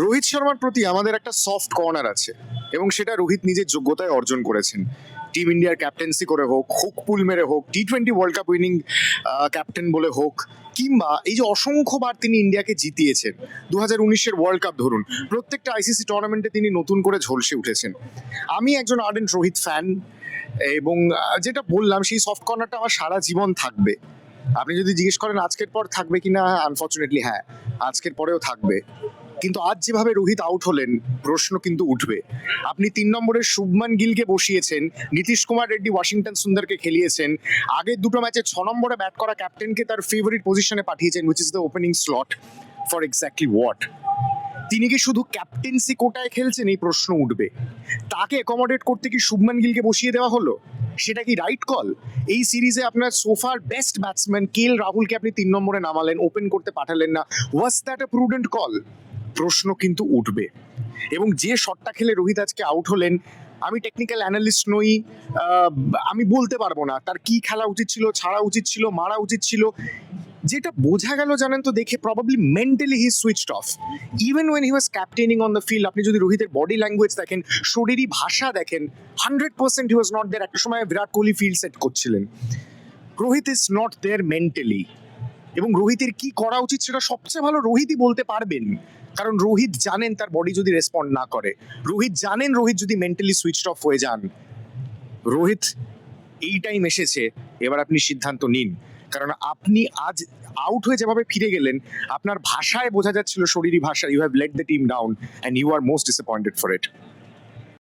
রোহিত শর্মার প্রতি আমাদের একটা সফট কর্নার আছে এবং সেটা রোহিত নিজের যোগ্যতায় অর্জন করেছেন। টিম ইন্ডিয়ার ক্যাপ্টেন্সি করে হোক হুক পুল মেরে হোক T twenty world cup winning captain বলে হোক, কিংবা এই যে অসংখ্যবার তিনি ইন্ডিয়াকে জিতিয়েছেন দু হাজার উনিশের ওয়ার্ল্ড কাপ ধরুন, প্রত্যেকটা আইসিসি টুর্নামেন্টে তিনি নতুন করে ঝলসে উঠেছেন। আমি একজন আর্ডেন্ট রোহিত ফ্যান এবং যেটা বললাম, সেই সফট কর্নারটা আমার সারা জীবন থাকবে। আপনি যদি জিজ্ঞেস করেন আজকের পর থাকবে কিনা আনফর্চুনেটলি হ্যাঁ আজকের পরেও থাকবে। কিন্তু আজ যেভাবে রোহিত আউট হলেন, প্রশ্ন কিন্তু উঠবে। আপনি তিন নম্বরের শুভমান গিলকে বসিয়েছেন, নীতিশ কুমার রেড্ডি ওয়াশিংটন সুন্দরকে খেলিয়েছেন আগের দুটো ম্যাচে ছ নম্বরে ব্যাট করা ক্যাপ্টেনকে তার ফেভারিট পজিশনে পাঠিয়েছেন which is the opening slot for exactly what তিনি কি শুধু ক্যাপ্টেন্সি কোটায় খেলছেন, এই প্রশ্ন উঠবে। তাকে অ্যাকোমোডেট করতে কি শুভমান গিলকে বসিয়ে দেওয়া হলো? সেটা কি রাইট কল এই সিরিজে আপনার সোফার বেস্ট ব্যাটসম্যান কেল রাহুলকে আপনি তিন নম্বরে নামালেন ওপেন করতে পাঠালেন না। Was that a prudent call প্রশ্ন কিন্তু উঠবে। এবং যে শটটা খেলে রোহিত আজকে আউট হলেন, আমি টেকনিক্যাল অ্যানালিস্ট নই আমি বলতে পারব না। তার কি খেলা উচিত ছিল, ছাড়া উচিত ছিল, মারা উচিত ছিল, যেটা বোঝা গেল জানেন তো দেখে probably mentally he switched off even when he was captaining on the field আপনি যদি রোহিতের বডি ল্যাঙ্গুয়েজ দেখেন, শরীরী ভাষা দেখেন hundred percent he was not there একটা সময় বিরাট কোহলি ফিল্ড সেট করছিলেন। Rohit is not there mentally এবং রোহিতের কি করা উচিত সেটা সবচেয়ে ভালো রোহিতই বলতে পারবেন। কারণ রোহিত জানেন তার বডি যদি রেসপন্ড না করে। রোহিত জানেন রোহিত যদি মেন্টালি সুইচড অফ হয়ে যান। রোহিত এই টাইম এসেছে, এবার আপনি সিদ্ধান্ত নিন। কারণ আপনি আজ আউট হয়ে যেভাবে ফিরে গেলেন, আপনার ভাষায় বোঝা যাচ্ছিল শরীরী ভাষা you have let the team down and you are most disappointed for it